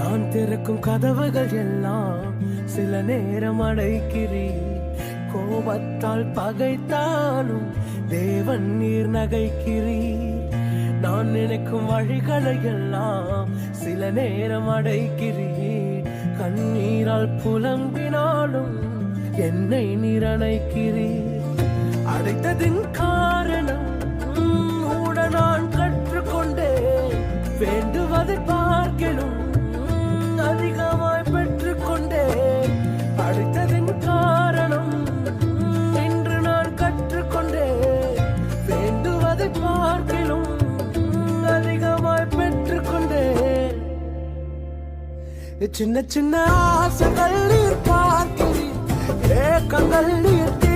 நான் திறக்கும் கதவுகள் எல்லாம் சில நேரம் அடைக்கிறீர் கோபத்தால் பகைத்தாலும் தேவன் நீர் நகைக்கிறீர். நான் நினைக்கும் வழிகளை எல்லாம் சில நேரம் அடைக்கிறீர் கண்ணீரால் புலம்பினாலும் என்னை நீர் அணைக்கிறீர். அடைத்ததின் காரணம் மூட நான் கற்றுக்கொண்டேன். வேண்டுவதை பார்க்கணும் சின்ன சின்ன ஆசைகள் நீர் பார்க்கிறீர் ஏக்கங்கள் நீர்